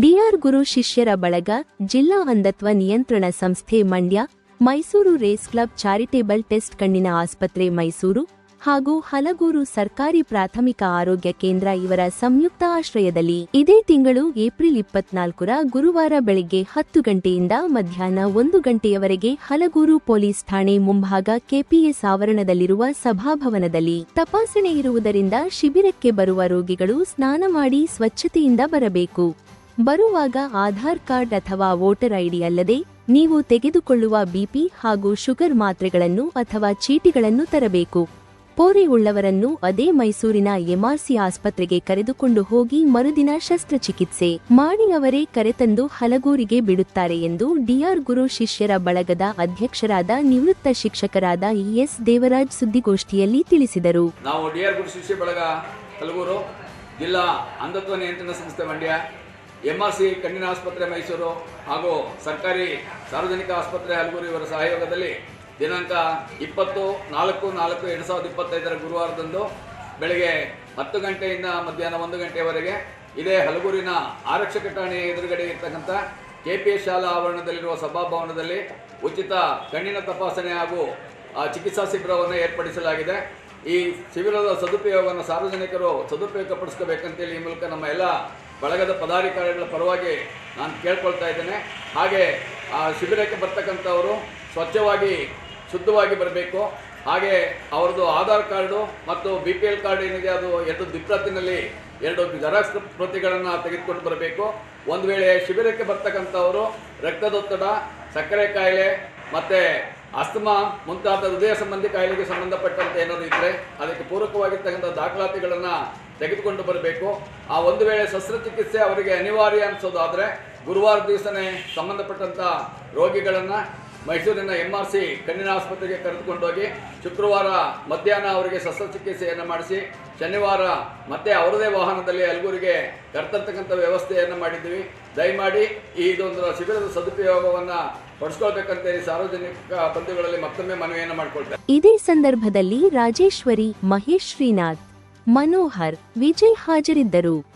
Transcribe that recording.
D R ಗುರು ಶಿಷ್ಯರ ಬಳಗ ಜಿಲ್ಲಾ ಅಂಧತ್ವ ನಿಯಂತ್ರಣ ಸಂಸ್ಥೆ Mandya, Mysuru race club charitable trust ಕಣ್ಣಿನ ಆಸ್ಪತ್ರೆ ಮೈಸೂರು ಹಾಗೂ ಹಲಗೂರು ಸರ್ಕಾರಿ ಪ್ರಾಥಮಿಕ ಆರೋಗ್ಯ ಕೇಂದ್ರ ಇವರ ಸಂಯುಕ್ತ ಆಶ್ರಯದಲ್ಲಿ ಇದೇ ತಿಂಗಳು ಏಪ್ರಿಲ್ ಇಪ್ಪತ್ನಾಲ್ಕರ ಗುರುವಾರ ಬೆಳಿಗ್ಗೆ ಹತ್ತು ಗಂಟೆಯಿಂದ ಮಧ್ಯಾಹ್ನ ಒಂದು ಗಂಟೆಯವರೆಗೆ ಹಲಗೂರು ಪೊಲೀಸ್ ಠಾಣೆ ಮುಂಭಾಗ ಕೆಪಿಎಸ್ ಆವರಣದಲ್ಲಿರುವ ಸಭಾಭವನದಲ್ಲಿ ತಪಾಸಣೆ ಇರುವುದರಿಂದ ಶಿಬಿರಕ್ಕೆ ಬರುವ ರೋಗಿಗಳು ಸ್ನಾನ ಮಾಡಿ ಸ್ವಚ್ಛತೆಯಿಂದ ಬರಬೇಕು. ಬರುವಾಗ ಆಧಾರ್ ಕಾರ್ಡ್ ಅಥವಾ ವೋಟರ್ ಐಡಿ ಅಲ್ಲದೆ ನೀವು ತೆಗೆದುಕೊಳ್ಳುವ ಬಿಪಿ ಹಾಗೂ ಶುಗರ್ ಮಾತ್ರೆಗಳನ್ನು ಅಥವಾ ಚೀಟಿಗಳನ್ನು ತರಬೇಕು. ಪೋರೆ ಉಳ್ಳವರನ್ನು ಅದೇ ಮೈಸೂರಿನ ಎಂಆರ್ಸಿ ಆಸ್ಪತ್ರೆಗೆ ಕರೆದುಕೊಂಡು ಹೋಗಿ ಮರುದಿನ ಶಸ್ತ್ರಚಿಕಿತ್ಸೆ ಮಾಡಿ ಅವರೇ ಕರೆತಂದು ಹಲಗೂರಿಗೆ ಬಿಡುತ್ತಾರೆ ಎಂದು ಡಿಆರ್ ಗುರು ಶಿಷ್ಯರ ಬಳಗದ ಅಧ್ಯಕ್ಷರಾದ ನಿವೃತ್ತ ಶಿಕ್ಷಕರಾದ ಇಎಸ್ ದೇವರಾಜ್ ಸುದ್ದಿಗೋಷ್ಠಿಯಲ್ಲಿ ತಿಳಿಸಿದರು. ನಾವು ಡಿಆರ್ ಗುರು ಶಿಷ್ಯ ಬಳಗ, ಹಲಗೂರು, ಜಿಲ್ಲಾ ಅಂಧತ್ವ ನಿಯಂತ್ರಣ ಸಂಸ್ಥೆ ಮಂಡ್ಯ. ಎಂ ಆರ್ ಸಿ ಕಣ್ಣಿನ ಆಸ್ಪತ್ರೆ ಮೈಸೂರು ಹಾಗೂ ಸರ್ಕಾರಿ ಸಾರ್ವಜನಿಕ ಆಸ್ಪತ್ರೆ ಹಲಗೂರು ಇವರ ಸಹಯೋಗದಲ್ಲಿ ದಿನಾಂಕ ಇಪ್ಪತ್ತು ನಾಲ್ಕು ನಾಲ್ಕು ಎರಡು ಸಾವಿರದ ಇಪ್ಪತ್ತೈದರ ಗುರುವಾರದಂದು ಬೆಳಗ್ಗೆ ಹತ್ತು ಗಂಟೆಯಿಂದ ಮಧ್ಯಾಹ್ನ ಒಂದು ಗಂಟೆಯವರೆಗೆ ಇದೇ ಹಲಗೂರಿನ ಆರಕ್ಷಕ ಠಾಣೆ ಎದುರುಗಡೆ ಇರತಕ್ಕಂಥ ಕೆ ಪಿ ಎಸ್ ಶಾಲಾ ಆವರಣದಲ್ಲಿರುವ ಸಭಾಭವನದಲ್ಲಿ ಉಚಿತ ಕಣ್ಣಿನ ತಪಾಸಣೆ ಹಾಗೂ ಚಿಕಿತ್ಸಾ ಶಿಬಿರವನ್ನು ಏರ್ಪಡಿಸಲಾಗಿದೆ. ಈ ಶಿಬಿರದ ಸದುಪಯೋಗವನ್ನು ಸಾರ್ವಜನಿಕರು ಸದುಪಯೋಗಪಡಿಸ್ಕೋಬೇಕಂತೇಳಿ ಈ ಮೂಲಕ ನಮ್ಮ ಎಲ್ಲ ಬಳಗದ ಪದಾಧಿಕಾರಿಗಳ ಪರವಾಗಿ ನಾನು ಕೇಳ್ಕೊಳ್ತಾ ಇದ್ದೇನೆ. ಹಾಗೆ ಆ ಶಿಬಿರಕ್ಕೆ ಬರ್ತಕ್ಕಂಥವರು ಸ್ವಚ್ಛವಾಗಿ, ಶುದ್ಧವಾಗಿ ಬರಬೇಕು. ಹಾಗೆ ಅವ್ರದ್ದು ಆಧಾರ್ ಕಾರ್ಡು ಮತ್ತು ಬಿ ಪಿ ಎಲ್ ಕಾರ್ಡ್ ಏನಿದೆ ಅದು ಎರಡು ದಿಪ್ರತಿನಲ್ಲಿ ಎರಡು ಜೆರಾಕ್ಸ್ ಪ್ರತಿಗಳನ್ನು ತೆಗೆದುಕೊಂಡು ಬರಬೇಕು. ಒಂದು ವೇಳೆ ಶಿಬಿರಕ್ಕೆ ಬರ್ತಕ್ಕಂಥವರು ರಕ್ತದೊತ್ತಡ, ಸಕ್ಕರೆ ಕಾಯಿಲೆ ಮತ್ತು ಅಸ್ತಮಾ ಮುಂತಾದ ಹೃದಯ ಸಂಬಂಧಿ ಕಾಯಿಲೆಗೆ ಸಂಬಂಧಪಟ್ಟಂತೆ ಏನಾದರೂ ಇದ್ದರೆ ಅದಕ್ಕೆ ಪೂರಕವಾಗಿರ್ತಕ್ಕಂಥ ದಾಖಲಾತಿಗಳನ್ನು ತೆಗೆದುಕೊಂಡು ಬರಬೇಕು. ಆ ಒಂದು ವೇಳೆ ಶಸ್ತ್ರಚಿಕಿತ್ಸೆ ಅವರಿಗೆ ಅನಿವಾರ್ಯ ಅನಿಸೋದಾದರೆ ಗುರುವಾರ ದಿವಸನೇ ಸಂಬಂಧಪಟ್ಟಂಥ ರೋಗಿಗಳನ್ನು ಮೈಸೂರಿನ ಎಂ ಆರ್ ಸಿ ಕಣ್ಣಿನ ಆಸ್ಪತ್ರೆಗೆ ಕರೆದುಕೊಂಡೋಗಿ ಶುಕ್ರವಾರ ಮಧ್ಯಾಹ್ನ ಅವರಿಗೆ ಶಸ್ತ್ರಚಿಕಿತ್ಸೆಯನ್ನು ಮಾಡಿಸಿ, ಶನಿವಾರ ಮತ್ತೆ ಅವರದೇ ವಾಹನದಲ್ಲಿ ಅಲ್ಗೂರಿಗೆ ಕರ್ತಕ್ಕಂಥ ವ್ಯವಸ್ಥೆಯನ್ನು ಮಾಡಿದ್ದೀವಿ. ದಯಮಾಡಿ ಈ ಇದೊಂದು ಶಿಬಿರದ ಸದುಪಯೋಗವನ್ನು ಪಡಿಸ್ಕೊಳ್ಬೇಕಂತೇಳಿ ಸಾರ್ವಜನಿಕ ಬಂಧುಗಳಲ್ಲಿ ಮತ್ತೊಮ್ಮೆ ಮನವಿಯನ್ನು ಮಾಡಿಕೊಳ್ತೇವೆ. ಇದೇ ಸಂದರ್ಭದಲ್ಲಿ ರಾಜೇಶ್ವರಿ ಮಹೇಶ್ ಶ್ರೀನಾಥ್. ಮನೋಹರ್ ವಿಜಯ್ ಹಾಜರಿದ್ದರು.